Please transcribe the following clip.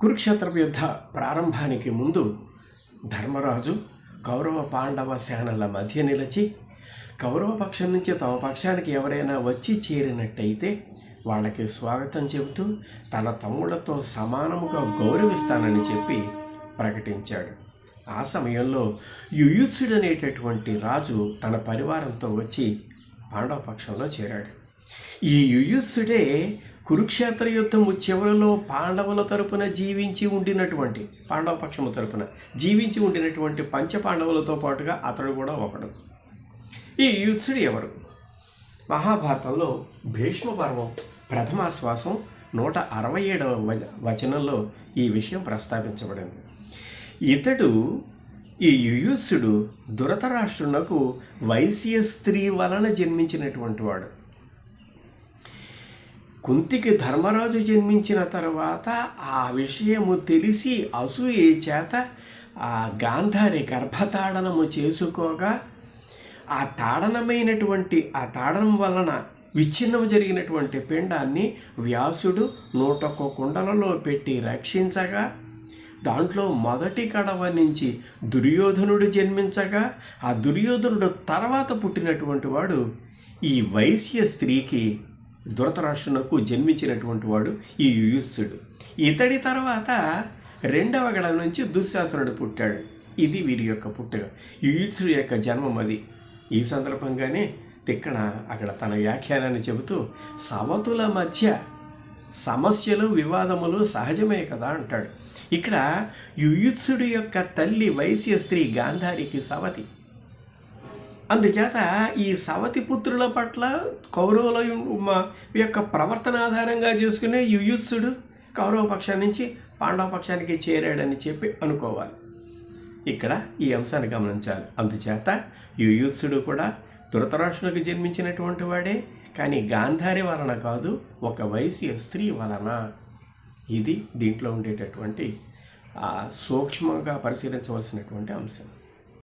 కురుక్షేత్ర యుద్ధ ప్రారంభానికి ముందు ధర్మరాజు కౌరవ పాండవ సేనల మధ్య నిలిచి కౌరవ పక్షం నుంచి తమ పక్షానికి ఎవరైనా వచ్చి చేరినట్టయితే వాళ్ళకి స్వాగతం చెబుతూ తన తమ్ముళ్ళతో సమానముగా గౌరవిస్తానని చెప్పి ప్రకటించాడు. ఆ సమయంలో యుయుత్సుడు అనేటటువంటి రాజు తన పరివారంతో వచ్చి పాండవ పక్షంలో చేరాడు. ఈ యుయుత్సుడే కురుక్షేత్ర యుద్ధం చివరిలో పాండవుల తరపున జీవించి ఉండినటువంటి పాండవ పక్షము తరపున జీవించి ఉండినటువంటి పంచ పాండవులతో పాటుగా అతడు కూడా ఒకడు. ఈ యుత్సుడు ఎవరు? మహాభారతంలో భీష్మ పర్వం ప్రథమాశ్వాసం నూట అరవై ఏడవ వచనంలో ఈ విషయం ప్రస్తావించబడింది. ఇతడు ఈ యుయుత్సుడు దురతరాష్ట్రునకు వైశ్య స్త్రీ వలన జన్మించినటువంటి వాడు. కుంతికి ధర్మరాజు జన్మించిన తర్వాత ఆ విషయము తెలిసి అసూయ చేత ఆ గాంధారి గర్భతాడనము చేసుకోగా ఆ తాడనమైనటువంటి ఆ తాడనం వలన విచ్ఛిన్నం జరిగినటువంటి పిండాన్ని వ్యాసుడు నూటొక్క కుండలలో పెట్టి రక్షించగా దాంట్లో మొదటి కడవ నుంచి దుర్యోధనుడు జన్మించగా ఆ దుర్యోధనుడు తర్వాత పుట్టినటువంటి వాడు ఈ వైశ్య స్త్రీకి దురతరాష్ట్రునకు జన్మించినటువంటి వాడు ఈ యుయుస్సుడు. ఇతడి తర్వాత రెండవ గడ నుంచి దుశ్శాసనుడు పుట్టాడు. ఇది వీరి యొక్క పుట్టుక. యుయుత్సుడు యొక్క జన్మం అది. ఈ సందర్భంగానే తిక్కన అక్కడ తన వ్యాఖ్యానాన్ని చెబుతూ సవతుల మధ్య సమస్యలు వివాదములు సహజమే కదా అంటాడు. ఇక్కడ యుయుత్సుడు యొక్క తల్లి వైశ్య స్త్రీ గాంధారికి సవతి. అందుచేత ఈ సవతి పుత్రుల పట్ల కౌరవుల యొక్క ప్రవర్తన ఆధారంగా చేసుకునే యుయుత్సుడు కౌరవ పక్షాన్ని నుంచి పాండవ పక్షానికి చేరాడని చెప్పి అనుకోవాలి. ఇక్కడ ఈ అంశాన్ని గమనించాలి. అందుచేత యుయుత్సుడు కూడా ధృతరాష్ట్రులకు జన్మించినటువంటి వాడే కానీ గాంధారి వలన కాదు ఒక వయసు స్త్రీ వలన. ఇది దీంట్లో ఉండేటటువంటి సూక్ష్మంగా పరిశీలించవలసినటువంటి అంశం.